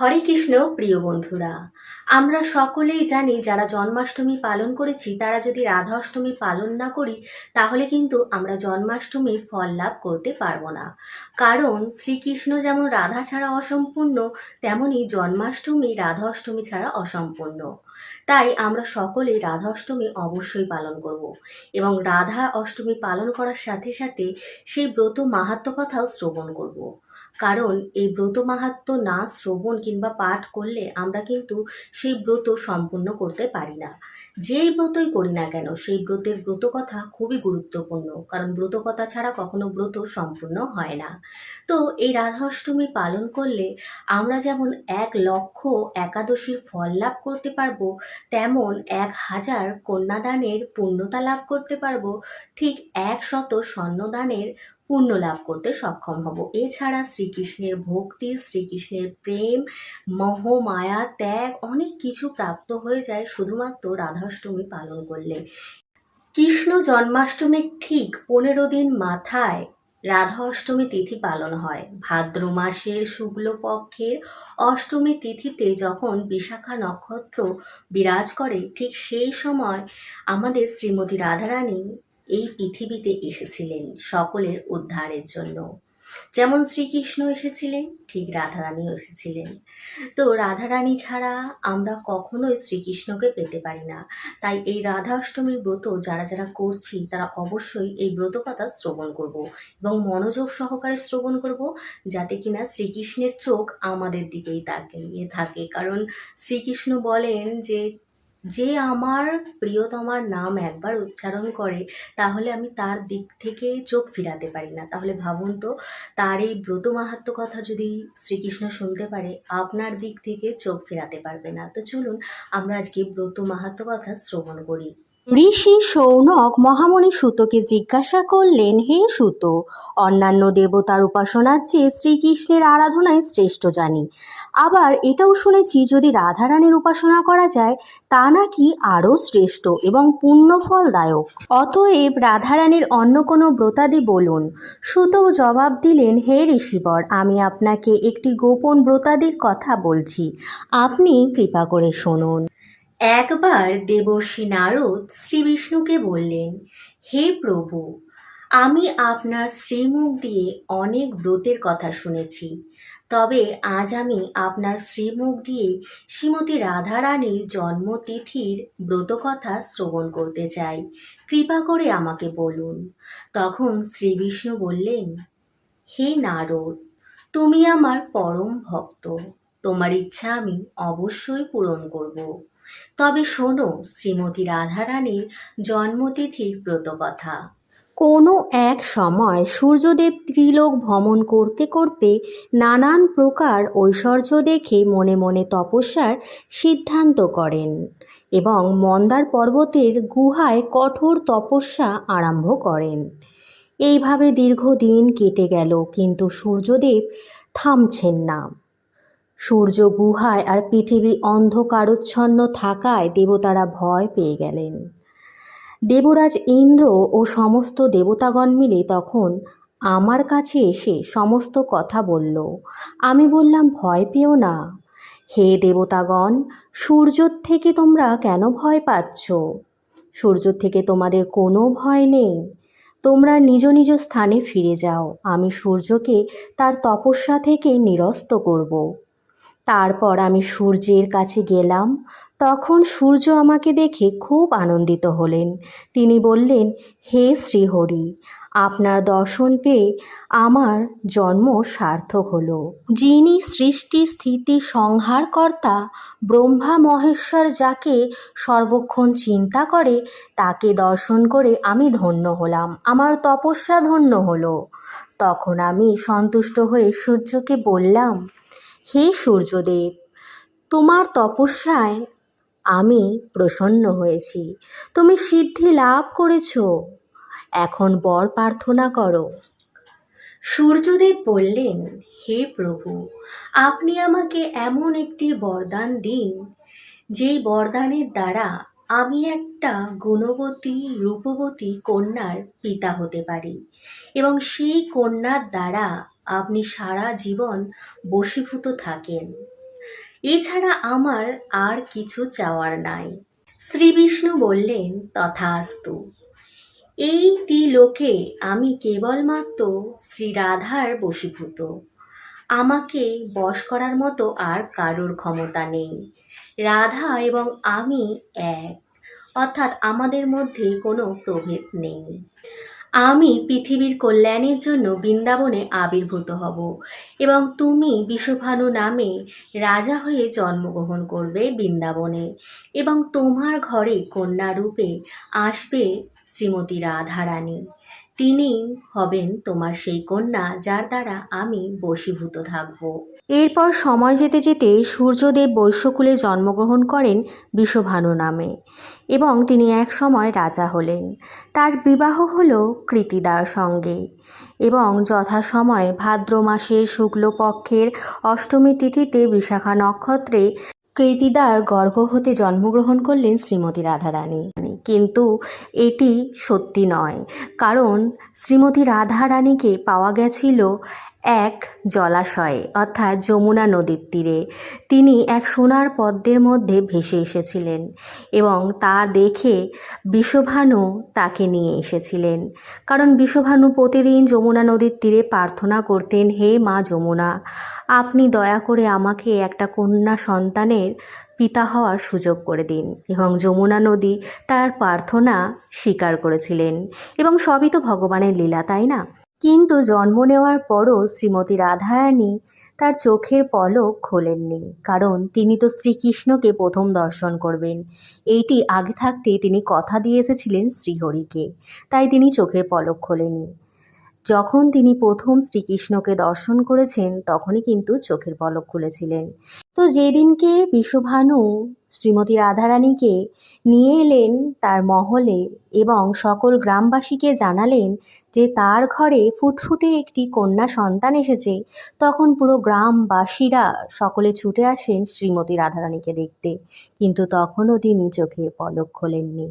হরে কৃষ্ণ, প্রিয় বন্ধুরা। আমরা সকলেই জানি যারা জন্মাষ্টমী পালন করেছি, তারা যদি রাধা অষ্টমী পালন না করি, তাহলে কিন্তু আমরা জন্মাষ্টমীর ফল লাভ করতে পারব না। কারণ শ্রীকৃষ্ণ যেমন রাধা ছাড়া অসম্পূর্ণ, তেমনি জন্মাষ্টমী রাধা অষ্টমী ছাড়া অসম্পূর্ণ। তাই আমরা সকলেই রাধা অষ্টমী অবশ্যই পালন করব এবং রাধা অষ্টমী পালন করার সাথে সাথে সেই ব্রত মাহাত্ম কথাও শ্রবণ করব। কারণ এই ব্রত মাহাত্ম না শ্রবণ কিংবা পাঠ করলে আমরা কিন্তু সেই ব্রত সম্পূর্ণ করতে পারি না। যেই ব্রতই করি না কেন, সেই ব্রতের ব্রত কথা খুবই গুরুত্বপূর্ণ, কারণ ব্রত কথা ছাড়া কখনো ব্রত সম্পূর্ণ হয় না। তো এই রাধা অষ্টমী পালন করলে আমরা যেমন এক লক্ষ একাদশীর ফল লাভ করতে পারব, তেমন এক হাজার কন্যাদানের পূর্ণতা লাভ করতে পারব, ঠিক এক শত স্বর্ণদানের পুণ্য লাভ করতে সক্ষম হব। এছাড়া শ্রীকৃষ্ণের ভক্তি, শ্রীকৃষ্ণের প্রেম, মহ, মায়া, ত্যাগ অনেক কিছু প্রাপ্ত হয়ে যায় শুধুমাত্র রাধাষ্টমী পালন করলে। কৃষ্ণ জন্মাষ্টমীর ঠিক পনেরো দিন মাথায় রাধা অষ্টমী তিথি পালন হয়। ভাদ্র মাসের শুক্লপক্ষের অষ্টমী তিথিতে যখন বিশাখা নক্ষত্র বিরাজ করে, ঠিক সেই সময় আমাদের শ্রীমতী রাধারানী এই পৃথিবীতে এসেছিলেন সকলের উদ্ধারের জন্য। যেমন শ্রীকৃষ্ণ এসেছিলেন, ঠিক রাধারানীও এসেছিলেন। তো রাধারানী ছাড়া আমরা কখনোই শ্রীকৃষ্ণকে পেতে পারি না। তাই এই রাধা অষ্টমীর ব্রত যারা যারা করছি, তারা অবশ্যই এই ব্রত কথা শ্রবণ করব এবং মনোযোগ সহকারে শ্রবণ করব যাতে কিনা শ্রীকৃষ্ণের চোখ আমাদের দিকেই তাকিয়ে থাকে। কারণ শ্রীকৃষ্ণ বলেন যে যে আমার প্রিয়তমার নাম একবার উচ্চারণ করে, তাহলে আমি তার দিক থেকে চোখ ফিরাতে পারি না। তাহলে ভাবুন তো, তার এই ব্রত মাহাত্ম কথা যদি শ্রীকৃষ্ণ শুনতে পারে, আপনার দিক থেকে চোখ ফেরাতে পারবে না। তো চলুন, আমরা আজকে ব্রত মাহাত্ম কথা শ্রবণ করি। ঋষি সৌনক মহামণি সুতকে জিজ্ঞাসা করলেন, হে সুত, অন্যান্য দেবতার উপাসনার চেয়ে শ্রীকৃষ্ণের আরাধনায় শ্রেষ্ঠ জানি। আবার এটাও শুনেছি, যদি রাধারানীর উপাসনা করা যায়, তা নাকি আরও শ্রেষ্ঠ এবং পুণ্যফলদায়ক। অতএব রাধারানীর অন্য কোনো ব্রতাদি বলুন। সুত জবাব দিলেন, হে ঋষিবর, আমি আপনাকে একটি গোপন ব্রতাদির কথা বলছি। আপনি কৃপা করে শুনুন। একবার দেবর্ষী নারদ শ্রী বিষ্ণুকে বললেন, হে প্রভু, আমি আপনার শ্রীমুখ দিয়ে অনেক ব্রতের কথা শুনেছি। তবে আজ আমি আপনার শ্রীমুখ দিয়ে শ্রীমতী রাধারানীর জন্মতিথির ব্রত কথা শ্রবণ করতে চাই। কৃপা করে আমাকে বলুন। তখন শ্রী বিষ্ণু বললেন, হে নারদ, তুমি আমার পরম ভক্ত। তোমার ইচ্ছা আমি অবশ্যই পূরণ করব। তবে শোনো, শ্রীমতী রাধারানীর জন্মতিথির ব্রত কথা কোনো এক সময় সূর্যদেব ত্রিলোক ভ্রমণ করতে করতে নানান প্রকার ঐশ্বর্য দেখে মনে মনে তপস্যার সিদ্ধান্ত করেন এবং মন্দার পর্বতের গুহায় কঠোর তপস্যা আরম্ভ করেন। এইভাবে দীর্ঘদিন কেটে গেল, কিন্তু সূর্যদেব থামছেন না। সূর্য গুহায় আর পৃথিবী অন্ধকারচ্ছন্ন থাকায় দেবতারা ভয় পেয়ে গেলেন। দেবরাজ ইন্দ্র ও সমস্ত দেবতাগণ মিলে তখন, আমার কাছে এসে সমস্ত কথা বলল। আমি বললাম, ভয় পেও না। হে দেবতাগণ, সূর্যর থেকে তোমরা কেন ভয় পাচ্ছ? সূর্য থেকে তোমাদের কোনো ভয় নেই। তোমরা নিজ নিজ স্থানে ফিরে যাও। আমি সূর্যকে তার তপস্যা থেকে নিরস্ত করব। তারপর আমি সূর্যের কাছে গেলাম। তখন সূর্য আমাকে দেখে খুব আনন্দিত হলেন। তিনি বললেন, হে শ্রীহরি, আপনার দর্শন পেয়ে আমার জন্ম সার্থক হলো। যিনি সৃষ্টি, স্থিতি, সংহারকর্তা, ব্রহ্মা, মহেশ্বর যাকে সর্বক্ষণ চিন্তা করে, তাকে দর্শন করে আমি ধন্য হলাম। আমার তপস্যা ধন্য হলো। তখন আমি সন্তুষ্ট হয়ে সূর্যকে বললাম হে সূর্যদেব, তোমার তপস্যায় আমি প্রসন্ন হয়েছি। তুমি সিদ্ধি লাভ করেছ। এখন বর প্রার্থনা করো। সূর্যদেব বললেন, হে প্রভু, আপনি আমাকে এমন একটি বরদান দিন, যেই বরদানের দ্বারা আমি একটা গুণবতী, রূপবতী কন্যার পিতা হতে পারি এবং সেই কন্যার দ্বারা আপনি সারা জীবন বশীভূত থাকেন। এছাড়া আমার আর কিছু চাওয়ার নাই। শ্রীবিষ্ণু বললেন, তথাস্তু। এই লোকে আমি কেবলমাত্র শ্রী রাধার বশীভূত। আমাকে বশ করার মতো আর কারোর ক্ষমতা নেই। রাধা এবং আমি এক। অর্থাৎ আমাদের মধ্যে কোনো প্রভেদ নেই। আমি পৃথিবীর কল্যাণের জন্য বৃন্দাবনে আবির্ভূত হব এবং তুমি বিশ্বভানু নামে রাজা হয়ে জন্মগ্রহণ করবে বৃন্দাবনে এবং তোমার ঘরে কন্যা রূপে আসবে শ্রীমতী রাধারানী। তিনি হবেন তোমার সেই কন্যা যার দ্বারা আমি বশীভূত থাকব। এরপর সময় যেতে যেতে সূর্যদেব বৈশ্যকুলে জন্মগ্রহণ করেন বিশ্বভানু নামে এবং তিনি এক সময় রাজা হলেন। তার বিবাহ হল কৃতিদার সঙ্গে এবং যথাসময়ে ভাদ্র মাসের শুক্লপক্ষের অষ্টমী তিথিতে বিশাখা নক্ষত্রে কৃতিদার গর্ভ হতে জন্মগ্রহণ করলেন শ্রীমতী রাধারানী। কিন্তু এটি সত্যি নয়, কারণ শ্রীমতী রাধারানীকে পাওয়া গেছিল এক জলাশয়ে, অর্থাৎ যমুনা নদীর তীরে, তিনি এক সোনার পদ্মের মধ্যে ভেসে এসেছিলেন এবং তা দেখে বিশ্বভানু তাকে নিয়ে এসেছিলেন। কারণ বিশ্বভানু প্রতিদিন যমুনা নদীর তীরে প্রার্থনা করতেন, হে মা যমুনা, আপনি দয়া করে আমাকে একটা কন্যা সন্তানের পিতা হওয়ার সুযোগ করে দিন। এবং যমুনা নদী তার প্রার্থনা স্বীকার করেছিলেন। এবং সবই তো ভগবানের লীলা, তাই না? কিন্তু জন্ম নেওয়ার পরও শ্রীমতী রাধারানী তার চোখের পলক খোলেননি, কারণ তিনি তো শ্রীকৃষ্ণকে প্রথম দর্শন করবেন। এইটি আগে থাকতে তিনি কথা দিয়ে এসেছিলেন শ্রীহরিকে, তাই তিনি চোখের পলক খোলেনি যখন তিনি প্রথম শ্রীকৃষ্ণকে দর্শন করেছেন, তখনই কিন্তু চোখের পলক খুলেছিলেন। তো যেদিনকে বিশ্বভানু শ্রীমতী রাধারানীকে নিয়ে এলেন তার মহলে এবং সকল গ্রামবাসীকে জানালেন যে তার ঘরে ফুটফুটে একটি কন্যা সন্তান এসেছে, তখন পুরো গ্রামবাসীরা সকলে ছুটে আসেন শ্রীমতী রাধারানীকে দেখতে। কিন্তু তখনও তিনি চোখে পলক খোলেননি।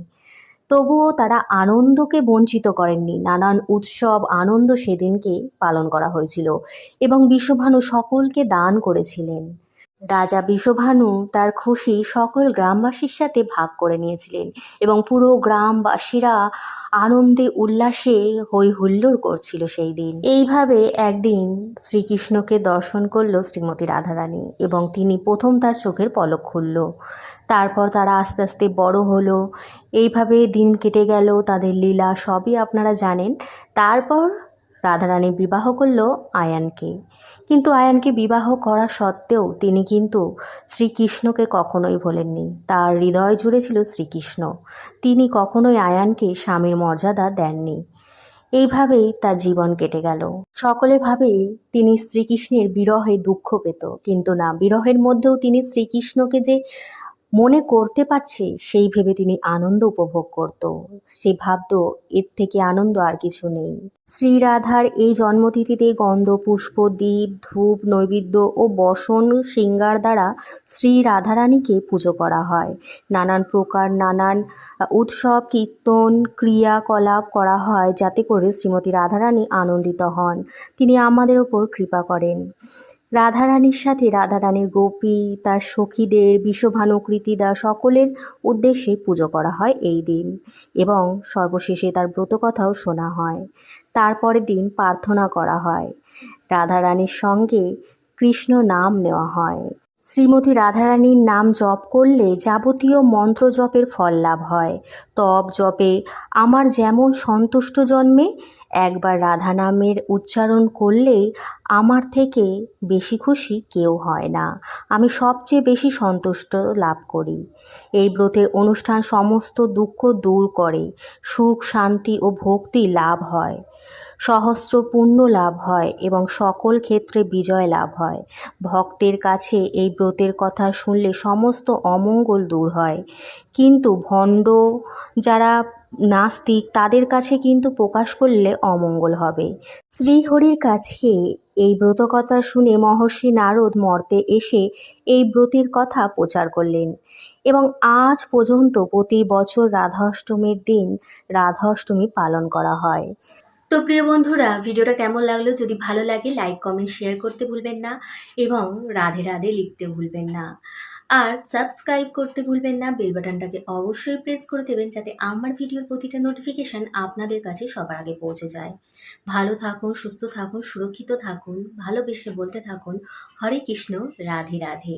তবুও তারা আনন্দকে বঞ্চিত করেননি। নানান উৎসব, আনন্দ সেদিনকে পালন করা হয়েছিল এবং বিশ্বভানু সকলকে দান করেছিলেন। রাজা বিশ্বভানু তার খুশি সকল গ্রামবাসীর সাথে ভাগ করে নিয়েছিলেন এবং পুরো গ্রামবাসীরা আনন্দে উল্লাসে হই হুল্লোড় করছিল সেই দিন। এইভাবে একদিন শ্রীকৃষ্ণকে দর্শন করল শ্রীমতী রাধারানী এবং তিনি প্রথম তার চোখের পলক খুলল। তারপর তারা আস্তে আস্তে বড় হলো। এইভাবে দিন কেটে গেল, তাদের লীলা সবই আপনারা জানেন। তারপর রাধারানী বিবাহ করল আয়ানকে। কিন্তু আয়ানকে বিবাহ করা সত্ত্বেও তিনি কিন্তু শ্রীকৃষ্ণকে কখনোই ভোলেননি। তার হৃদয় জুড়ে ছিল শ্রীকৃষ্ণ। তিনি কখনোই আয়ানকে স্বামীর মর্যাদা দেননি। এইভাবেই তার জীবন কেটে গেল। সকলে ভাবে তিনি শ্রীকৃষ্ণের বিরহে দুঃখ পেত। কিন্তু না, বিরহের মধ্যেও তিনি শ্রীকৃষ্ণকে যে মনে করতে পারছে সেই ভেবে তিনি আনন্দ উপভোগ করত। সে ভাবত, এর থেকে আনন্দ আর কিছু নেই। শ্রীরাধার এই জন্মতিথিতে গন্ধ, পুষ্প দ্বীপ ধূপ, নৈবেদ্য ও বসন, শৃঙ্গার দ্বারা শ্রী রাধারানীকে পুজো করা হয়। নানান প্রকার, নানান উৎসব, কীর্তন, ক্রিয়াকলাপ করা হয় যাতে করে শ্রীমতী রাধারানী আনন্দিত হন। তিনি আমাদের ওপর কৃপা করেন। রাধারানীর সাথে রাধারানীর গোপী, তার সখীদের বিশ্বভানুকৃতিদা সকলের উদ্দেশ্যে পুজো করা হয় এই দিন এবং সর্বশেষে তার ব্রতকথাও শোনা হয়। তারপরের দিন প্রার্থনা করা হয়। রাধারানীর সঙ্গে কৃষ্ণ নাম নেওয়া হয়। শ্রীমতী রাধারানীর নাম জপ করলে যাবতীয় মন্ত্র জপের ফল লাভ হয়। তপ জপে, আমার যেমন সন্তুষ্ট জন্মে একবার রাধা নামের উচ্চারণ করলেই আমার থেকে বেশি খুশি কেউ হয় না। আমি সবচেয়ে বেশি সন্তুষ্ট লাভ করি। এই ব্রতের অনুষ্ঠান সমস্ত দুঃখ দূর করে, সুখ, শান্তি ও ভক্তি লাভ হয়। সহস্র পুণ্য লাভ হয় এবং সকল ক্ষেত্রে বিজয় লাভ হয়। ভক্তের কাছে এই ব্রতের কথা শুনলে সমস্ত অমঙ্গল দূর হয়। কিন্তু ভণ্ড যারা নাস্তিক, তাদের কাছে কিন্তু প্রকাশ করলে অমঙ্গল হবে। শ্রীহরির কাছে এই ব্রতকথা শুনে মহর্ষি নারদ মর্তে এসে এই ব্রতের কথা প্রচার করলেন এবং আজ পর্যন্ত প্রতি বছর রাধা অষ্টমীর দিন রাধা অষ্টমী পালন করা হয়। তো প্রিয় বন্ধুরা, ভিডিওটা কেমন লাগল? যদি ভালো লাগে, লাইক, কমেন্ট, শেয়ার করতে ভুলবেন না এবং রাধে রাধে লিখতে ভুলবেন না। আর সাবস্ক্রাইব করতে ভুলবেন না, বেল বাটনটাকে অবশ্যই প্রেস করে দেবেন যাতে আমার ভিডিওর প্রতিটা নোটিফিকেশান আপনাদের কাছে সবার আগে পৌঁছে যায়। ভালো থাকুন, সুস্থ থাকুন, সুরক্ষিত থাকুন, ভালোবেসে বলতে থাকুন, হরে কৃষ্ণ, রাধে রাধে।